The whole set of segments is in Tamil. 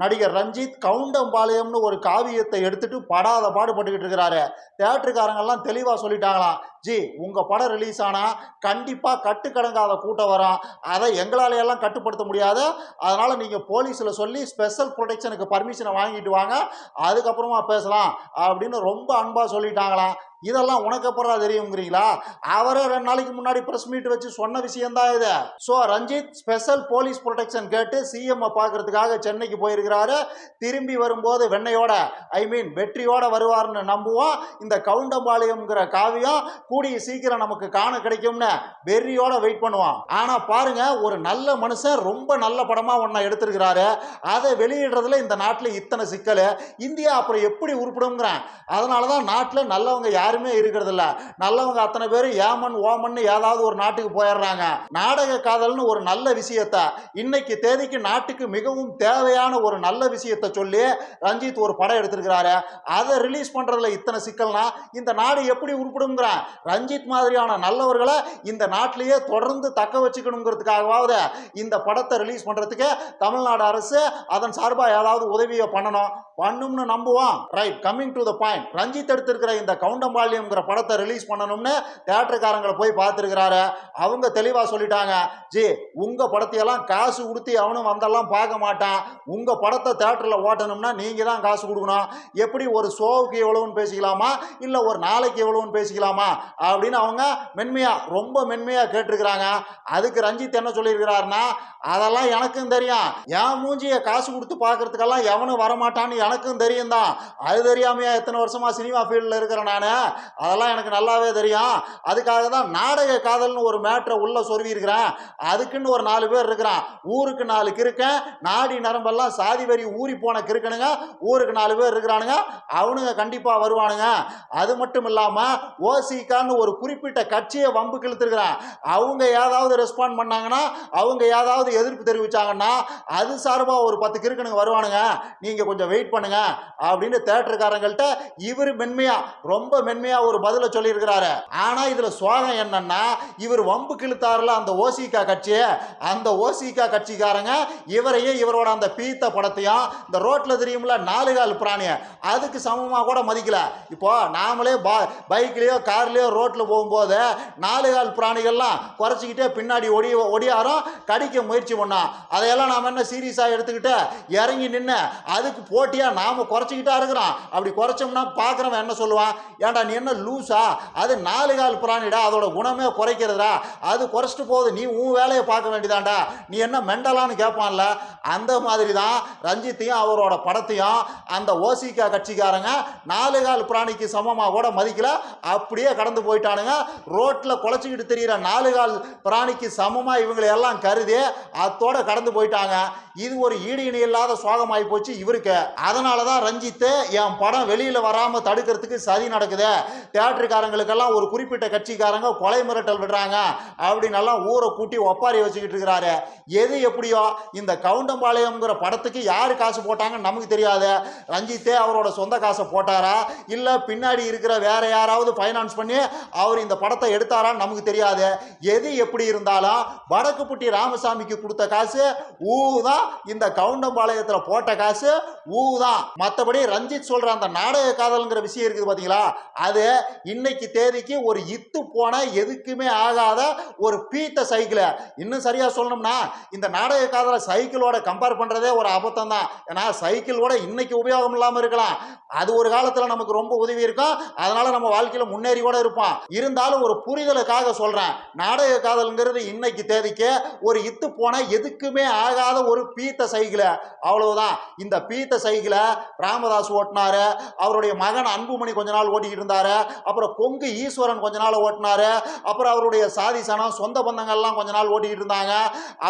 நடிகர் ரஞ்சித் கவுண்டம்பாளையம்னு ஒரு காவியத்தை எடுத்துட்டு படாத பாடுபட்டுக்கிட்டு இருக்கிறாரு. தேட்டருக்காரங்கெல்லாம் தெளிவாக சொல்லிட்டாங்களாம். ஜி உங்கள் படம் ரிலீஸ் ஆனால் கண்டிப்பாக கட்டுக்கடங்காத கூட்டம் வரும். அதை எங்களாலையெல்லாம் கட்டுப்படுத்த முடியாது. அதனால் நீங்கள் போலீஸில் சொல்லி ஸ்பெஷல் ப்ரொடெக்ஷனுக்கு பர்மிஷனை வாங்கிட்டு வாங்க. அதுக்கப்புறமா பேசலாம் அப்படின்னு ரொம்ப அன்பாக சொல்லிட்டாங்களாம். இதெல்லாம் உனக்கு அப்புறம் தெரியுங்கிறீங்களா அவரே ரெண்டு நாளைக்கு முன்னாடி ப்ரெஸ் மீட் வச்சு சொன்ன விஷயம்தான் இது. So Ranjith special police protection கேட்டு சிஎம் பார்க்கறதுக்காக சென்னைக்கு போயிருக்கிறாரு. திரும்பி வரும்போது வெண்ணையோட ஐ மீன் வெற்றியோட வருவார்னு நம்புவோம். இந்த கவுண்டம்பாளையம்ங்கிற காவியம் கூடிய சீக்கிரம் நமக்கு காண கிடைக்கும்னு வெறியோட வெயிட் பண்ணுவோம் ஆனால் பாருங்க ஒரு நல்ல மனுஷன் ரொம்ப நல்ல படமாக ஒன்றை எடுத்திருக்கிறாரு. அதை வெளியிடுறதுல இந்த நாட்டில் இத்தனை சிக்கல். இந்தியா அப்புறம் எப்படி உருப்பிடுங்கிறேன் அதனால தான் நாட்டில் நல்லவங்க யார் யாருமே இருக்கிறதில்ல. நல்லவங்க அத்தனை பேர் ஏமன் ஓமன் ஏதாவது ஒரு நாட்டுக்கு போயிடுறாங்க. நாடக காதல்னு ஒரு நல்ல விஷயத்த இன்னைக்கு தேதிக்கு நாட்டுக்கு மிகவும் தேவையான ஒரு நல்ல விஷயத்தை சொல்லி ரஞ்சித் ஒரு படம் எடுத்திருக்கிறாரு. அதை ரிலீஸ் பண்றதுல இத்தனை சிக்கல்னா இந்த நாடு எப்படி உருப்பிடுங்கிறேன் ரஞ்சித் மாதிரியான நல்லவர்களை இந்த நாட்டிலேயே தொடர்ந்து தக்க வச்சுக்கணுங்கிறதுக்காகவாவது இந்த படத்தை ரிலீஸ் பண்றதுக்கு தமிழ்நாடு அரசு அதன் சார்பாக ஏதாவது உதவியை பண்ணணும். பண்ணும்னு நம்புவோம். Right coming to the point Ranjith எடுத்திருக்கிற இந்த கவுண்டம்பாளையம்ங்கிற படத்தை ரிலீஸ் பண்ணணும்னு தேட்டருக்காரங்களை போய் பார்த்துருக்கிறாரு. அவங்க தெளிவாக சொல்லிட்டாங்க ஜி உங்கள் படத்தையெல்லாம் காசு கொடுத்து அவனும் வந்தெல்லாம் பார்க்க மாட்டான். உங்கள் படத்தை தேட்டரில் ஓட்டணும்னா நீங்கள் தான் காசு கொடுக்கணும். எப்படி ஒரு ஷோவுக்கு எவ்வளோன்னு பேசிக்கலாமா? இல்லை ஒரு நாளைக்கு எவ்வளோன்னு பேசிக்கலாமா? அப்படின்னு அவங்க மென்மையாக ரொம்ப மென்மையாக கேட்டிருக்கிறாங்க. அதுக்கு ரஞ்சித் என்ன சொல்லியிருக்கிறாருன்னா அதெல்லாம் எனக்கும் தெரியும். என் மூஞ்சியை காசு கொடுத்து பார்க்கறதுக்கெல்லாம் எவனும் வரமாட்டான்னு எனக்கும் தெரியும் தான் அது தெரியாமையா எத்தனை வருஷமா சினிமா ஃபீல்டில் இருக்கிறேன் நான். அதெல்லாம் எனக்கு நல்லாவே தெரியும். அதுக்காக தான் நாடக காதல்னு ஒரு மேட்ரை உள்ள சொருவிருக்கிறேன் அதுக்குன்னு ஒரு நாலு பேர் இருக்கிறான். ஊருக்கு நாலு கிறுக்கன் நாடி நரம்பெல்லாம் சாதி வரி ஊறி போன கிறுக்கனுங்க ஊருக்கு நாலு பேர் இருக்கிறானுங்க அவனுங்க கண்டிப்பாக வருவானுங்க. அது மட்டும் இல்லாமல் ஓசிக்கான்னு ஒரு குறிப்பிட்ட கட்சியை வம்பு கிழித்துருக்குறான். அவங்க ஏதாவது ரெஸ்பாண்ட் பண்ணாங்கன்னா அவங்க ஏதாவது எதிர்ப்பு தெரிவிச்சாங்கன்னா அது சார்பாக ஒரு பத்து கிறுக்கனுங்க வருவானுங்க. நீங்கள் கொஞ்சம் வெயிட் பண்ணுங்க. அப்படின்னு தேட்டருக்காரங்கள்ட்ட இவர் மென்மையாக ரொம்ப மென்மையா ஒரு பதிலை சொல்லியிருக்கிறாரு. ஆனா இதுல சோகம் என்னன்னா இவர் வம்பு கிழித்தாருல அந்த ஓசிகா கட்சி அந்த ஓசிகா கட்சிக்காரங்க இவரையும் இவரோட அந்த பீத்த படத்தையும் இந்த ரோட்ல தெரியும்ல நாலு கால் பிராணிய அதுக்கு சமமா கூட மதிக்கல. இப்போ நாமளே பா பைக்லயோ கார்லயோ ரோட்ல போகும்போது நாலு கால் பிராணிகள்லாம் குறைச்சிக்கிட்டே பின்னாடி ஒடி ஒடியாரம் கடிக்க முயற்சி பண்ணோம் அதையெல்லாம் நாம என்ன சீரியஸாக எடுத்துக்கிட்டு இறங்கி நின்று அதுக்கு போட்டியாக நாம் குறைச்சிக்கிட்டா இருக்கிறோம். அப்படி குறைச்சோம்னா பார்க்குறவன் என்ன சொல்லுவான்? ஏன்டா நீ என்ன லூஸா அது நாலு கால் பிராணிடா அதோட குணமே குறைக்கிறதுடா. அது குறைச்சிட்டு போகுது. நீ உன் வேலையை பார்க்க வேண்டியதாண்டா நீ என்ன மெண்டலான்னு கேட்பான்ல அந்த மாதிரி தான் ரஞ்சித்தையும் அவரோட படத்தையும் அந்த ஓசிகா கட்சிக்காரங்க நாலு கால் பிராணிக்கு சமமாக கூட மதிக்கல. அப்படியே கடந்து போயிட்டானுங்க. ரோட்டில் குலைச்சிக்கிட்டு தெரிகிற நாலு கால் பிராணிக்கு சமமாக இவங்களை எல்லாம் கருதி அத்தோட கடந்து போயிட்டாங்க. இது ஒரு ஈடு இணை இல்லாத சோகமாகி போச்சு இவருக்கு. அதனால தான் ரஞ்சித்து என் படம் வெளியில் வராமல் தடுக்கிறதுக்கு சதி நடக்குது. தேட்டருக்காரங்களுக்கெல்லாம் ஒரு குறிப்பிட்ட கட்சிக்காரங்க கொலை மிரட்டல் விடுறாங்க அப்படின்னு எல்லாம் ஊரை கூட்டி ஒப்பாரி வச்சுக்கிட்டு இருக்கிறாரு. எது எப்படியோ இந்த கவுண்டம்பாளையம்ங்கிற படத்துக்கு யார் காசு போட்டாங்கன்னு நமக்கு தெரியாது. ரஞ்சித்தே அவரோட சொந்த காசை போட்டாரா? இல்லை பின்னாடி இருக்கிற வேற யாராவது ஃபைனான்ஸ் பண்ணி அவர் இந்த படத்தை எடுத்தாரான்னு நமக்கு தெரியாது. எது எப்படி இருந்தாலும் வடக்குப்பட்டி ராமசாமிக்கு கொடுத்த காசு ஊ தான் இந்த கவுண்டம்பாளையத்தில் போட்ட காசு ஊ தான். மற்றபடி ரஞ்சித் சொல்ற அந்த நாடக காதல்ங்கிற விஷயம் இருக்குது பார்த்தீங்களா அது இன்னைக்கு தேதிக்கு ஒரு இத்து போன எதுக்குமே ஆகாத ஒரு பீத்த சைக்கிள். இன்னும் சரியாக சொல்லணும்னா இந்த நாடக காதலை சைக்கிளோட கம்பேர் பண்ணுறதே ஒரு அபத்தம் தான் ஏன்னா சைக்கிளோட இன்னைக்கு உபயோகம் இல்லாமல் இருக்கலாம். அது ஒரு காலத்தில் நமக்கு ரொம்ப உதவி இருக்கும். அதனால நம்ம வாழ்க்கையில் முன்னேறி கூட இருப்போம். இருந்தாலும் ஒரு புரிதலுக்காக சொல்கிறேன் நாடக காதல்ங்கிறது இன்னைக்கு தேதிக்கு ஒரு இத்து போன எதுக்குமே ஆகாத ஒரு பீத்த சைக்கிள். அவ்வளவுதான். இந்த பீத்த சைக்கிளை ராமதாஸ் ஓட்டினாரு. அவருடைய மகன் அன்புமணி கொஞ்ச நாள் ஓட்டிக்கிட்டு இருந்தார். அப்புறம் கொங்கு ஈஸ்வரன் கொஞ்ச நாள் ஓட்டினாரு. அப்புறம் அவருடைய சாதி சனம் சொந்த பந்தங்கள்லாம் கொஞ்ச நாள் ஓட்டிக்கிட்டு இருந்தாங்க.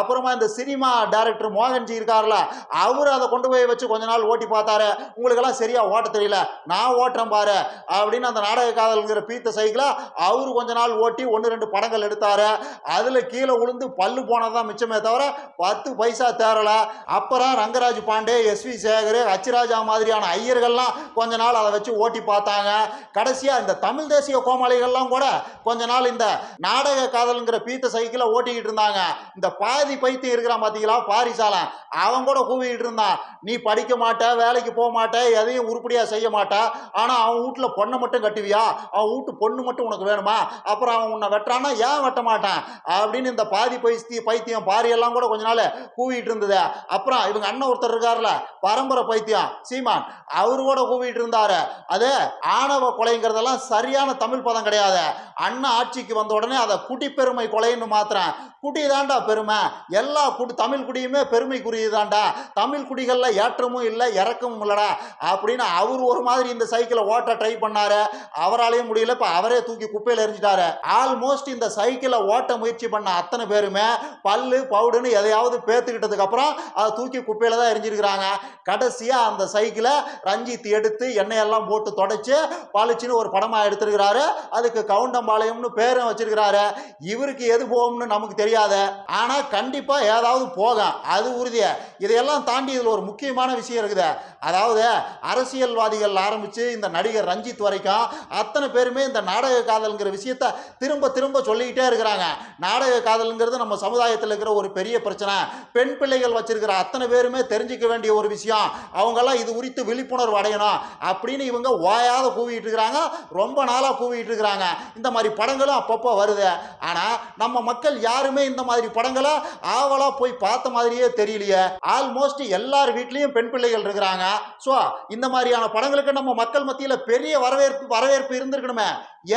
அப்புறமா இந்த சினிமா டைரக்டர் மோகன்ஜி இருக்கார்ல அவர் அதை கொண்டு போய் வச்சு கொஞ்ச நாள் ஓட்டி பார்த்தாரு. உங்களுக்கெல்லாம் சரியா ஓட்ட தெரியல. நான் ஓட்டுறேன் பாரு அப்படின்னு அந்த நாடக காதல்ங்கிற பீத்த சைக்கிளை அவரு கொஞ்ச நாள் ஓட்டி ஒன்று ரெண்டு படங்கள் எடுத்தாரு. அதில் கீழே விழுந்து பல்லு போனதான் மிச்சமே தவிர பத்து பைசா தேரல அப்புறம் ரங்கராஜ் பாண்டே எஸ் வி சேகர் அச்சிராஜா மாதிரியான ஐயர்கள்லாம் கொஞ்ச நாள் அதை வச்சு ஓட்டி பார்த்தாங்க. கடைசி கடைசியாக இந்த தமிழ் தேசிய கோமாளிகள்லாம் கூட கொஞ்ச நாள் இந்த நாடக காதல்ங்கிற பீத்த சைக்கிளை ஓட்டிக்கிட்டு இருந்தாங்க. இந்த பாதி பைத்தியம் இருக்கிறான் பாத்தீங்களா? பாரிசாலன். அவன் கூட கூவிக்கிட்டு இருந்தான். நீ படிக்க மாட்ட வேலைக்கு போக மாட்ட எதையும் உருப்படியாக செய்ய மாட்ட. ஆனா அவன் வீட்டுல பொண்ணை மட்டும் கட்டுவியா? அவன் வீட்டு பொண்ணு மட்டும் உனக்கு வேணுமா? அப்புறம் அவன் உன்னை வெட்டுறான்னா ஏன் வெட்ட மாட்டான்? அப்படின்னு இந்த பாதி பைத்திய பைத்தியம் பாரி எல்லாம் கூட கொஞ்ச நாள் கூவிட்டு இருந்தது. அப்புறம் இவங்க அண்ணன் ஒருத்தர் இருக்கார்ல பரம்பரை பைத்தியம் சீமான். அவரு கூட கூவிட்டு இருந்தாரு. அது ஆணவ கொலை கொலைங்கிறதெல்லாம் சரியான தமிழ் பதம் கிடையாது. அண்ணா ஆட்சிக்கு வந்த உடனே அதை குடிப்பெருமை கொலைன்னு மாத்திரம் குடி தாண்டா பெருமை. எல்லா குடி தமிழ் குடியுமே பெருமைக்குரியதாண்டா தமிழ் குடிகளில் ஏற்றமும் இல்லை இறக்கமும் இல்லைடா அப்படின்னு அவர் ஒரு மாதிரி இந்த சைக்கிளை ஓட்ட ட்ரை பண்ணார். அவராலேயும் முடியல. இப்போ அவரே தூக்கி குப்பையில் எரிஞ்சிட்டாரு. ஆல்மோஸ்ட் இந்த சைக்கிளை ஓட்ட முயற்சி பண்ண அத்தனை பேருமே பல்லு பவுடுன்னு எதையாவது பேத்துக்கிட்டதுக்கு அப்புறம் அதை தூக்கி குப்பையில் தான் எரிஞ்சிருக்கிறாங்க. கடைசியாக அந்த சைக்கிளை ரஞ்சித் எடுத்து எண்ணெயெல்லாம் போட்டு தொடச்சி பழிச்சு பளிச்சுன்னு ஒரு படமா எடுத்திருக்கிறாரு. அதுக்கு கவுண்டம்பாளையம்னு பேரும் வச்சிருக்கிறாரு. இவருக்கு எது போகும்னு நமக்கு தெரியாத. ஆனா கண்டிப்பா ஏதாவது போகும். அது உறுதியா. இதையெல்லாம் தாண்டி இதில் ஒரு முக்கியமான விஷயம் இருக்குது. அதாவது அரசியல்வாதிகள் ஆரம்பிச்சு இந்த நடிகர் ரஞ்சித் வரைக்கும் அத்தனை பேருமே இந்த நாடக காதல்ங்கிற விஷயத்த திரும்ப திரும்ப சொல்லிக்கிட்டே இருக்கிறாங்க. நாடக காதல்ங்கிறது நம்ம சமுதாயத்தில் இருக்கிற ஒரு பெரிய பிரச்சனை. பெண் பிள்ளைகள் வச்சிருக்கிற அத்தனை பேருமே தெரிஞ்சுக்க வேண்டிய ஒரு விஷயம். அவங்கெல்லாம் இது குறித்து விழிப்புணர்வு அடையணும் அப்படின்னு இவங்க ஓயாத கூவிட்டு இருக்கிறாங்க. ரொம்ப நாளாக கூவிட்டு இருக்கிறாங்க. இந்த மாதிரி படங்களும் அப்பப்போ வருது. ஆனால் நம்ம மக்கள் யாருமே இந்த மாதிரி படங்களை ஆவலாக போய் பார்த்த மாதிரியே தெரியலையே. ஆல்மோஸ்ட் எல்லார் வீட்லேயும் பெண் பிள்ளைகள் இருக்கிறாங்க. ஸோ இந்த மாதிரியான படங்களுக்கு நம்ம மக்கள் மத்தியில் பெரிய வரவேற்பு வரவேற்பு இருந்திருக்கணுமே.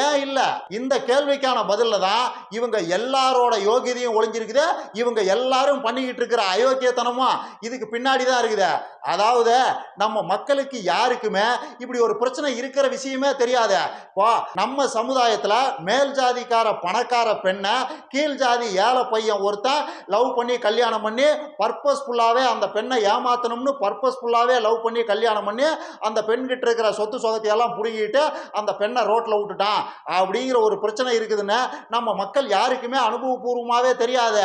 ஏன் இல்லை? இந்த கேள்விக்கான பதிலில் தான் இவங்க எல்லாரோட யோகியதையும் ஒளிஞ்சிருக்குது இவங்க எல்லாரும் பண்ணிக்கிட்டு இருக்கிற அயோக்கியத்தனமும் இதுக்கு பின்னாடி தான் இருக்குது. அதாவது நம்ம மக்களுக்கு யாருக்குமே இப்படி ஒரு பிரச்சனை இருக்கிற விஷயமே தெரியாது. இப்போ நம்ம சமுதாயத்தில் மேல் ஜாதிக்கார பணக்கார பெண்ணை கீழ் ஜாதி ஏழை பையன் ஒருத்தன் லவ் பண்ணி கல்யாணம் பண்ணி பர்பஸ்ஃபுல்லாகவே அந்த பெண்ணை ஏமாத்தணும்னு பர்பஸ்ஃபுல்லாகவே லவ் பண்ணி கல்யாணம் பண்ணி அந்த பெண்கிட்ட இருக்கிற சொத்து சொதத்தையெல்லாம் எல்லாம் புடுங்கிட்டு அந்த பெண்ணை ரோட்டில் விட்டுட்டான். அப்படிங்கிற ஒரு பிரச்சனை இருக்குதுன்னு நம்ம மக்கள் யாருக்குமே அனுபவபூர்வமாகவே தெரியாத.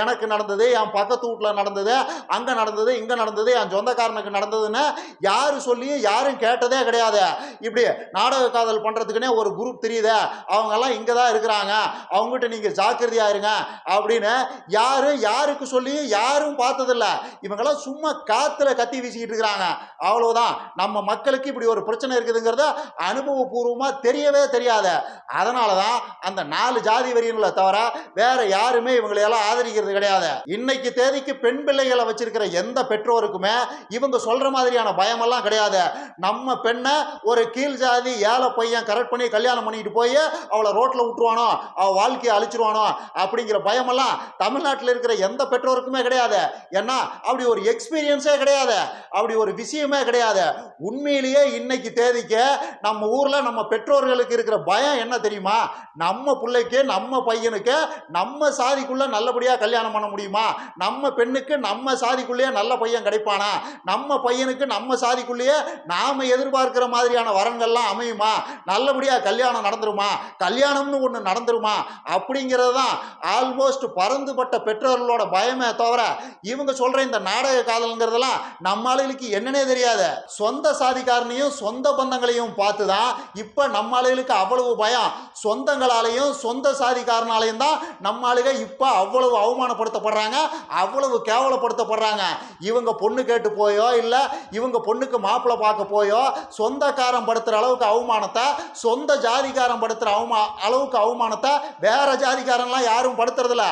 எனக்கு நடந்தது என் பக்கத்து வீட்டில் நடந்தது அங்கே நடந்தது இங்கே நடந்தது என் சொந்தக்காரனுக்கு நடந்ததுன்னு யார் சொல்லியும் யாரும் கேட்டதே கிடையாது. இப்படி நாடக காதல் பண்ணுறதுக்குன்னே ஒரு குரூப் தெரியுதே. அவங்கெல்லாம் இங்கே தான் இருக்கிறாங்க. அவங்ககிட்ட நீங்கள் ஜாக்கிரதையா இருங்க அப்படின்னு யாரும் யாருக்கு சொல்லியும் யாரும் பார்த்ததில்ல. இவங்கெல்லாம் சும்மா காற்றுல கத்தி வீசிக்கிட்டு இருக்கிறாங்க. அவ்வளோதான் நம்ம மக்களுக்கு இப்படி ஒரு பிரச்சனை இருக்குதுங்கிறத அனுபவபூர்வமாக தெரியவே தெரியாது. அதனால தான் அந்த நாலு ஜாதி வரியங்களை தவிர வேற யாருமே இவங்களையெல்லாம் ஆதரிக்கிறது கிடையாது. இன்னைக்கு தேதிக்கு பெண் பிள்ளைகளை வச்சிருக்கிற எந்த பெற்றோருக்குமே இவங்க சொல்ற மாதிரியான பயமெல்லாம் கிடையாது. நம்ம பெண்ணை ஒரு கீழ் ஜாதி ஏழை பையன் கரெக்ட் பண்ணி கல்யாணம் பண்ணிட்டு போய் அவளை ரோட்டில் விட்டுருவானோ அவள் வாழ்க்கையை அழிச்சிருவானோ அப்படிங்கிற பயமெல்லாம் தமிழ்நாட்டில் இருக்கிற எந்த பெற்றோருக்குமே கிடையாது. ஏன்னா அப்படி ஒரு எக்ஸ்பீரியன்ஸே கிடையாது. அப்படி ஒரு விஷயமே கிடையாது. உண்மையிலேயே இன்னைக்கு தேதிக்கு நம்ம ஊர்ல நம்ம பெற்றோர்களுக்கு இருக்கிற பயம் என்ன தெரியுமா? நம்ம பிள்ளைக்கு நம்ம பையனுக்கு நம்ம சாதிக்குள்ள நல்லபடியா கல்யாணம் பண்ண முடியுமா? நம்ம பெண்ணுக்கு நம்ம சாதிக்குள்ளேயே நல்ல பையன் கிடைப்பானா? நம்ம பையனுக்கு நம்ம சாதிக்குள்ளேயே நாம எதிர்பார்க்கிற மாதிரியான வரன்கள்லாம் அமையுமா? நல்லபடியா கல்யாணம் நடந்துருமா? கல்யாணம்னு ஒன்று நடந்துருமா? அப்படிங்கிறது தான் ஆல்மோஸ்ட் பறந்துபட்ட பெற்றோர்களோட பயமே தவிர இவங்க சொல்ற இந்த நாடக காதல்ங்கிறதெல்லாம் நம்ம என்னன்னே தெரியாது சொந்த சாதிக்காரனையும் சொந்த பந்தங்களையும் பார்த்து தான் இப்போ நம்ம ஆளுகளுக்கு அவ்வளவு பயம். சொந்தங்களாலையும் சொந்த சாதிக்காரனாலையும் தான் நம்ம ஆளுக இப்போ அவ்வளவு அவமானப்படுத்தப்படுறாங்க அவ்வளவு கேவலப்படுத்தப்படுறாங்க. இவங்க பொண்ணு கேட்டு போயோ இல்லை இவங்க பொண்ணுக்கு மாப்பிள்ளை பார்க்க போயோ சொந்தக்காரன் படுத்துகிற அளவுக்கு அவமானத்தை சொந்த ஜாதிக்காரன் படுத்துகிற அவமா அளவுக்கு அவமானத்தை வேற ஜாதிக்காரன்லாம் யாரும் படுத்துறதில்ல.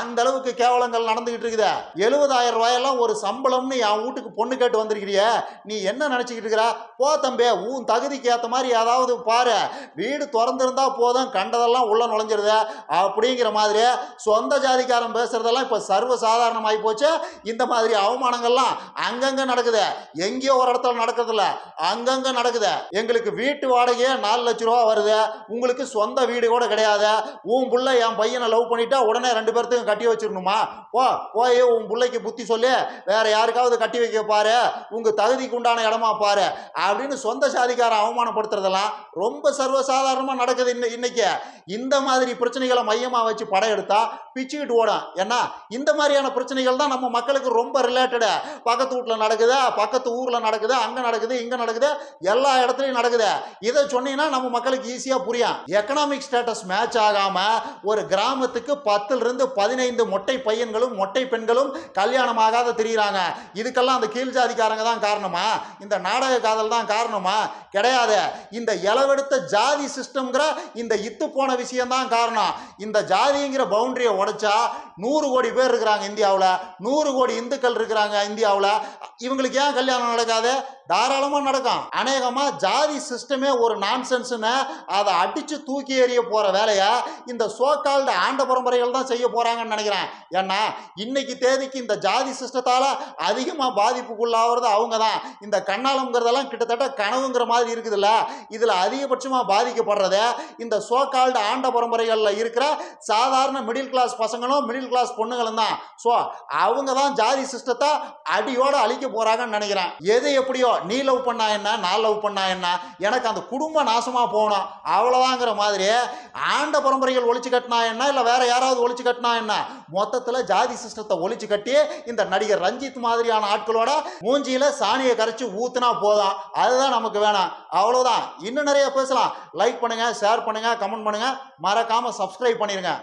அந்த அளவுக்கு கேவலங்கள் நடந்துகிட்டு இருக்குது. எழுபதாயிரம் ரூபாயெல்லாம் ஒரு சம்பளம்னு என் வீட்டுக்கு பொண்ணு கேட்டு வந்திருக்கிறிய. நீ என்ன நினச்சிக்கிட்டு இருக்கிற? போ தம்பே உன் தகுதிக்கு ஏற்ற மாதிரி ஏதாவது பாரு. வீடு திறந்திருந்தா போதும் கண்டதெல்லாம் உள்ள நுழைஞ்சிருது. அப்படிங்கிற மாதிரி சொந்த ஜாதிக்காரன் பேசுறதெல்லாம் இப்போ சர்வ சாதாரணமாகி போச்சு. இந்த மாதிரி அவமானங்கள்லாம் அங்கங்கே நடக்குது. எங்கேயோ ஒரு இடத்துல நடக்கிறதில்ல. அங்கங்கே நடக்குது. எங்களுக்கு வீட்டு வாடகையே நாலு லட்ச ரூபா வருது. உங்களுக்கு சொந்த வீடு கூட கிடையாது. உன் புள்ள என் பையனை லவ் பண்ணிட்டா உடனே ரெண்டு பேர்த்துக்கும் கட்டி வச்சிடணுமா? போ போய் உன் பிள்ளைக்கு புத்தி சொல்லி. வேற யாருக்காவது கட்டி வைக்க பாரு. உங்க தகுதிக்கு உண்டான இடமா பாரு. அப்படின்னு சொந்த சாதிக்காரன் அவமானப்படுத்துறதெல்லாம் ரொம்ப சர்வசாதாரண சர்வசாதாரணமாக நடக்குது இன்ன இன்னைக்கு. இந்த மாதிரி பிரச்சனைகளை மையமாக வச்சு படம் பிச்சுக்கிட்டு ஓடும். ஏன்னா இந்த மாதிரியான பிரச்சனைகள் தான் நம்ம மக்களுக்கு ரொம்ப ரிலேட்டடு பக்கத்து வீட்டில் நடக்குது பக்கத்து ஊரில் நடக்குது அங்கே நடக்குது இங்கே நடக்குது எல்லா இடத்துலையும் நடக்குது. இதை சொன்னீங்கன்னா நம்ம மக்களுக்கு ஈஸியாக புரியும். எக்கனாமிக் ஸ்டேட்டஸ் மேட்ச் ஆகாமல் ஒரு கிராமத்துக்கு பத்துலேருந்து பதினைந்து மொட்டை பையன்களும் மொட்டை பெண்களும் கல்யாணம் ஆகாத தெரியுறாங்க. இதுக்கெல்லாம் அந்த கீழ் ஜாதிக்காரங்க தான் காரணமா? இந்த நாடக காதல் தான் காரணமா? கிடையாது. இந்த இளவெடுத்த ஜாதி சிஸ்டம்ங்கிற இந்த இத்து போன விஷயம் தான் காரணம். இந்த ஜாதிங்கிற பவுண்டரியை உடைச்சா நூறு கோடி பேர் இருக்கிறாங்க இந்தியாவில் நூறு கோடி இந்துக்கள் இருக்கிறாங்க இந்தியாவில். இவங்களுக்கு ஏன் கல்யாணம் நடக்காது? தாராளமாக நடக்கும். அநேகமாக ஜாதி சிஸ்டமே ஒரு நான்சென்ஸ்னு அதை அடித்து தூக்கி எறிய போகிற வேலையை இந்த சோக்கால்டு ஆண்ட பரம்பரைகள் தான் செய்ய போகிறாங்கன்னு நினைக்கிறேன். ஏன்னா இன்னைக்கு தேதிக்கு இந்த ஜாதி சிஸ்டத்தால் அதிகமாக பாதிப்புக்குள்ளாகிறது அவங்க தான் இந்த கண்ணாலங்கிறதெல்லாம் கிட்டத்தட்ட கனவுங்கிற மாதிரி இருக்குதுல்ல. இதில் அதிகபட்சமாக கஷ்டப்படுறத இந்த கால்டு ஆண்ட பரம்பரைகளில் இருக்கிற சாதாரண மிடில் கிளாஸ் பசங்களும் மிடில் கிளாஸ் பொண்ணுங்களும் தான். ஸோ அவங்க தான் ஜாதி சிஸ்டத்தை அடியோட அழிக்க போகிறாங்கன்னு நினைக்கிறேன். எது எப்படியோ நீ லவ் பண்ணா என்ன நான் லவ் பண்ணா என்ன எனக்கு அந்த குடும்பம் நாசமாக போகணும் அவ்வளோதாங்கிற மாதிரி ஆண்ட பரம்பரைகள் ஒழிச்சு கட்டினா என்ன இல்லை வேற யாராவது ஒழிச்சு கட்டினா என்ன? மொத்தத்தில் ஜாதி சிஸ்டத்தை ஒழிச்சு கட்டி இந்த நடிகர் ரஞ்சித் மாதிரியான ஆட்களோட மூஞ்சியில் சாணியை கரைச்சி ஊத்துனா போதும். அதுதான் நமக்கு வேணாம். அவ்வளோதான் இன்னும் நிறைய பேசலாம். லைக் பண்ணுங்க ஷேர் பண்ணுங்க கமெண்ட் பண்ணுங்க. மறக்காமல் சப்ஸ்கிரைப் பண்ணிடுங்க